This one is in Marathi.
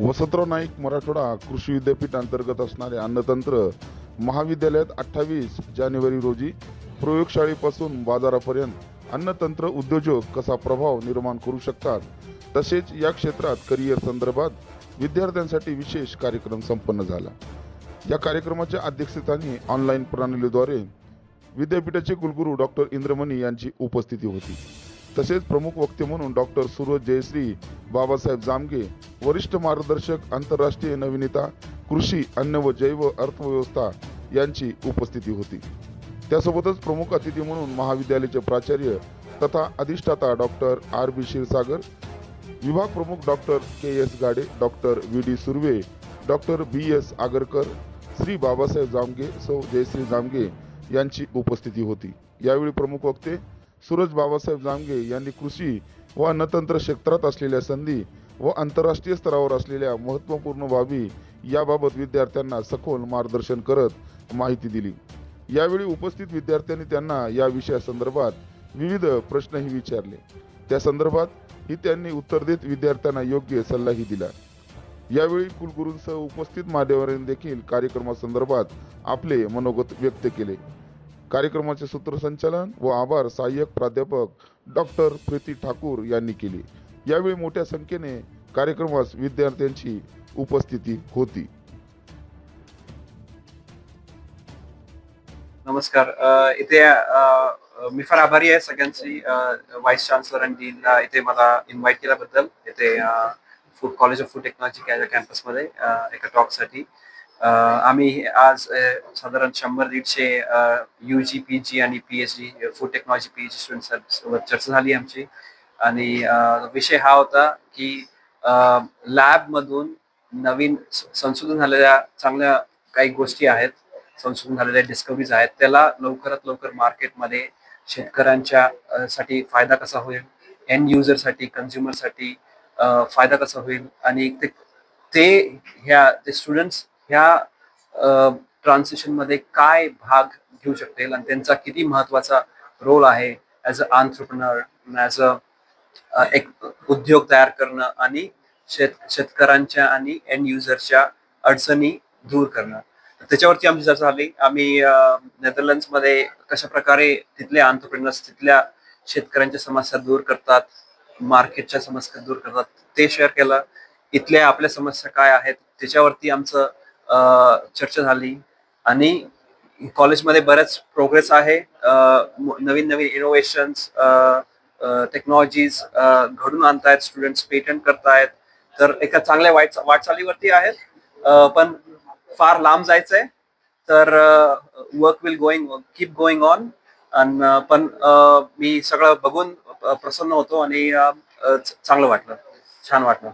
वसंतराव नाईक मराठवाडा कृषी विद्यापीठ अंतर्गत असणारे अन्नतंत्र महाविद्यालयात अठ्ठावीस जानेवारी रोजी प्रयोगशाळेपासून बाजारापर्यंत अन्नतंत्र उद्योजक कसा प्रभाव निर्माण करू शकतात? तसेच या क्षेत्रात करिअर संदर्भात विद्यार्थ्यांसाठी विशेष कार्यक्रम संपन्न झाला. या कार्यक्रमाच्या अध्यक्षस्थानी ऑनलाईन प्रणालीद्वारे विद्यापीठाचे कुलगुरू डॉक्टर इंद्रमणी यांची उपस्थिती होती. तसेच प्रमुख वक्ते म्हणून डॉक्टर सूरज जयश्री बाबासाहेब जामगे वरिष्ठ मार्गदर्शक आंतरराष्ट्रीय नवीनता कृषी अन्न व जैव अर्थव्यवस्था यांची उपस्थिती होती. त्यासोबतच प्रमुख अतिथी म्हणून महाविद्यालयाचे प्राचार्य तथा अधिष्ठाता डॉक्टर आर बी क्षीरसागर विभाग प्रमुख doctor K S Gade doctor V D Surve doctor B S Agarkar Shri Babasaheb Jamge Sau Jayashree Jamge यांची उपस्थिती होती. यावेळी प्रमुख वक्ते सूरज बाबासाहेब जामगे यांनी कृषी व अन्नतंत्र क्षेत्रात असलेल्या संधी व आंतरराष्ट्रीय स्तरावर असलेल्या महत्त्वपूर्ण बाबी याबाबत विद्यार्थ्यांना सखोल मार्गदर्शन करत माहिती दिली. यावेळी उपस्थित विद्यार्थ्यांनी त्यांना या विषयासंदर्भात विविध प्रश्नही विचारले. त्या संदर्भात ही त्यांनी उत्तर देत विद्यार्थ्यांना योग्य सल्लाही दिला. यावेळी कुलगुरूंसह उपस्थित मान्यवरांनी देखील कार्यक्रमासंदर्भात आपले मनोगत व्यक्त केले. कार्यक्रमाचे सूत्रसंचालन व आभार सहाय्यक प्राध्यापक डॉक्टर प्रीती ठाकूर यांनी केले. यावेळी मोठ्या संख्येने कार्यक्रमास विद्यार्थ्यांची उपस्थिती होती. नमस्कार. इथे मी फार आभारी आहे सगळ्यांची. व्हाईस चान्सलर आणि डीनला इथे मला इन्व्हाइट केल्याबद्दल. इथे food college of food technology कॅम्पसमध्ये एका टॉकसाठी साठी. आम्ही आज साधारण शंभर दीडशे यू जी पी जी आणि P H D food technology P H D student चर्चा झाली आमची. आणि विषय हा होता की लॅबमधून नवीन संशोधन झालेल्या चांगल्या काही गोष्टी आहेत संशोधन झालेल्या डिस्कवरीज आहेत त्याला लवकरात लवकर मार्केटमध्ये शेतकऱ्यांच्या साठी फायदा कसा होईल एंड युजरसाठी कन्झ्युमरसाठी फायदा कसा होईल आणि ते ते ह्या ते स्टुडंट्स ह्या ट्रान्सिशनमध्ये काय भाग घेऊ शकतील आणि त्यांचा किती महत्त्वाचा रोल आहे ऍज अ आंतरप्रनर ऍज अ एक उद्योग तयार करणं आणि शेत शेतकऱ्यांच्या आणि एंड युजरच्या अडचणी दूर करणं. त्याच्यावरती आमची चर्चा झाली. आम्ही नेदरलँड्समध्ये कशा प्रकारे तिथले आंतरप्रिनर्स तिथल्या शेतकऱ्यांच्या समस्या दूर करतात मार्केटच्या समस्या दूर करतात ते शेअर केलं. इथल्या आपल्या समस्या काय आहेत त्याच्यावरती आमचं चर्चा झाली. आणि कॉलेजमध्ये बरेच प्रोग्रेस आहे. नवीन नवीन इनोव्हेशन्स टेक्नॉलॉजीज घडून आणतायत स्टुडंट्स पेटंट करतायत. तर एका चांगल्या वाट वाटचालीवरती आहेत. पण फार लांब जायचंय. तर work will going keep going on आणि पण मी सगळं बघून प्रसन्न होतो आणि चांगलं वाटलं. छान वाटलं.